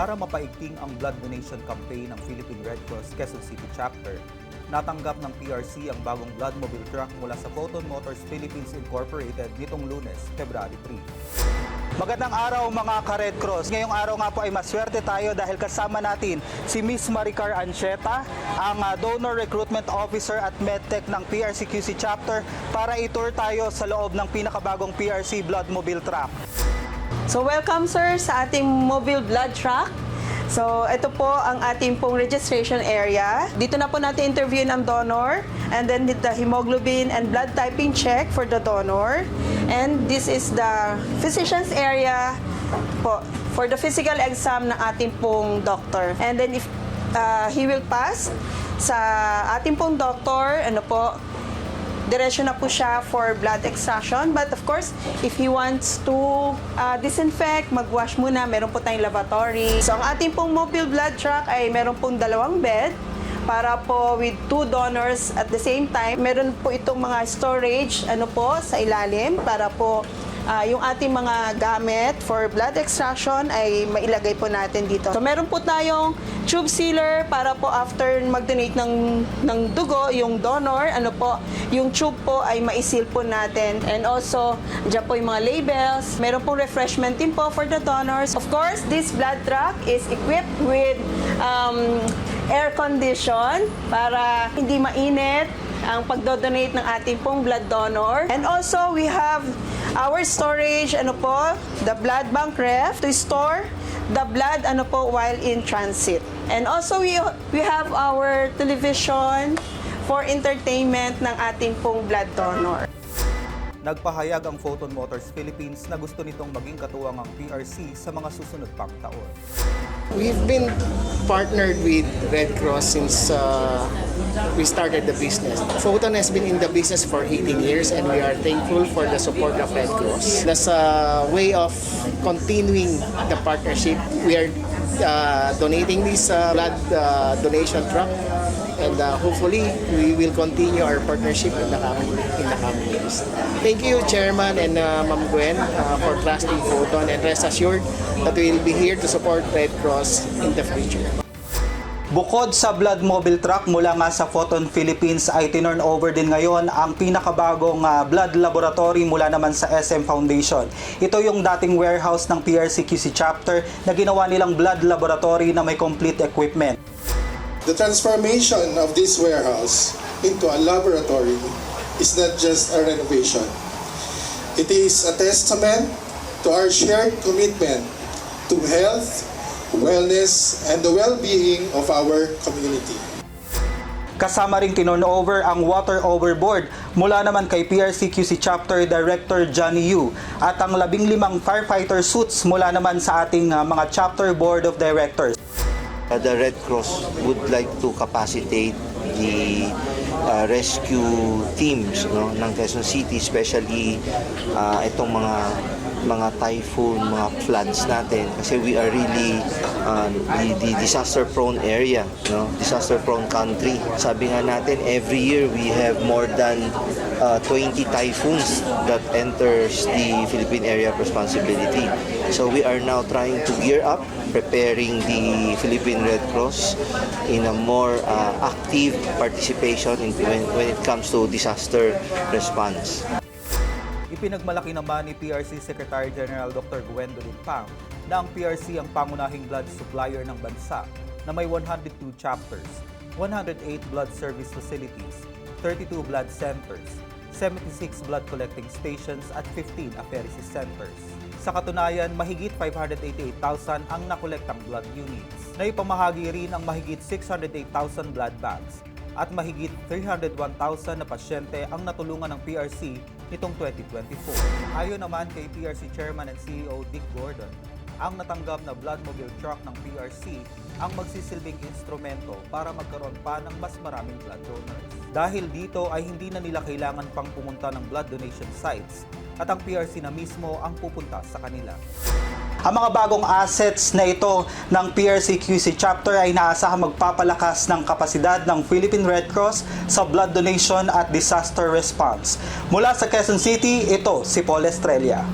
Para mapaigting ang blood donation campaign ng Philippine Red Cross Quezon City Chapter, natanggap ng PRC ang bagong blood mobile truck mula sa Photon Motors Philippines Incorporated nitong lunes, February 3. Magandang araw mga ka-Red Cross. Ngayong araw nga po ay maswerte tayo dahil kasama natin si Miss Maricar Ancheta, ang ah, Donor Recruitment Officer at MedTech ng PRCQC Chapter para itour tayo sa loob ng pinakabagong PRC Blood Mobile Truck. So welcome sir sa ating mobile blood truck. So ito po ang ating pong registration area. Dito na po natin interview ng donor and then the hemoglobin and blood typing check for the donor. And this is the physician's area po for the physical exam ng ating pong doctor. And then if uh, he will pass sa ating pong doctor, ano po, diretso na po siya for blood extraction. But of course, if he wants to uh, disinfect, mag-wash muna, meron po tayong lavatory. So ang ating pong mobile blood truck ay meron pong dalawang bed para po with two donors at the same time. Meron po itong mga storage ano po sa ilalim para po ah, yung ating mga gamit for blood extraction ay mailagay po natin dito. So meron po tayong tube sealer para po after mag-donate ng, ng dugo, yung donor, ano po, yung tube po ay maisil po natin. And also, dyan po yung mga labels. Meron pong refreshment din po for the donors. Of course, this blood truck is equipped with um, air condition para hindi mainit ang pagdodonate ng ating pong blood donor. And also, we have our storage, ano po, the blood bank ref to store the blood ano po while in transit. And also we we have our television for entertainment ng ating pong blood donor. Nagpahayag ang Photon Motors Philippines na gusto nitong maging katuwang ang PRC sa mga susunod pang taon. We've been partnered with Red Cross since uh, we started the business. Photon has been in the business for 18 years and we are thankful for the support of Red Cross. That's a way of continuing the partnership. We are uh, donating this uh, blood uh, donation truck and uh, hopefully we will continue our partnership in the coming in the coming years. Thank you, Chairman and uh, Ma'am Gwen, uh, for trusting Photon and rest assured that we will be here to support Red Cross in the future. Bukod sa blood mobile truck mula nga sa Photon Philippines ay tinurn over din ngayon ang pinakabagong ah, blood laboratory mula naman sa SM Foundation. Ito yung dating warehouse ng PRCQC chapter na ginawa nilang blood laboratory na may complete equipment. The transformation of this warehouse into a laboratory is not just a renovation. It is a testament to our shared commitment to health, wellness, and the well-being of our community. Kasama ring tinurn over ang water overboard mula naman kay PRCQC Chapter Director Johnny Yu at ang labing limang firefighter suits mula naman sa ating ah, mga Chapter Board of Directors. Uh, the Red Cross would like to capacitate the uh, rescue teams no ng Quezon City especially uh, itong mga mga typhoon, mga floods natin kasi we are really uh, the, the disaster prone area, no? Disaster prone country. Sabi nga natin every year we have more than uh, 20 typhoons that enters the Philippine area of responsibility. So we are now trying to gear up preparing the Philippine Red Cross in a more uh, active participation in, when, when it comes to disaster response. Ipinagmalaki naman ni PRC Secretary General Dr. Gwendolyn Pang na ang PRC ang pangunahing blood supplier ng bansa na may 102 chapters, 108 blood service facilities, 32 blood centers, 76 blood collecting stations at 15 apheresis centers. Sa katunayan, mahigit 588,000 ang nakolektang blood units. Naipamahagi rin ang mahigit 608,000 blood bags at mahigit 301,000 na pasyente ang natulungan ng PRC nitong 2024. Ayon naman kay PRC Chairman and CEO Dick Gordon, ang natanggap na blood mobile truck ng PRC ang magsisilbing instrumento para magkaroon pa ng mas maraming blood donors. Dahil dito ay hindi na nila kailangan pang pumunta ng blood donation sites at ang PRC na mismo ang pupunta sa kanila. Ang mga bagong assets na ito ng PRCQC chapter ay naasahang magpapalakas ng kapasidad ng Philippine Red Cross sa blood donation at disaster response. Mula sa Quezon City, ito si Paul Estrella.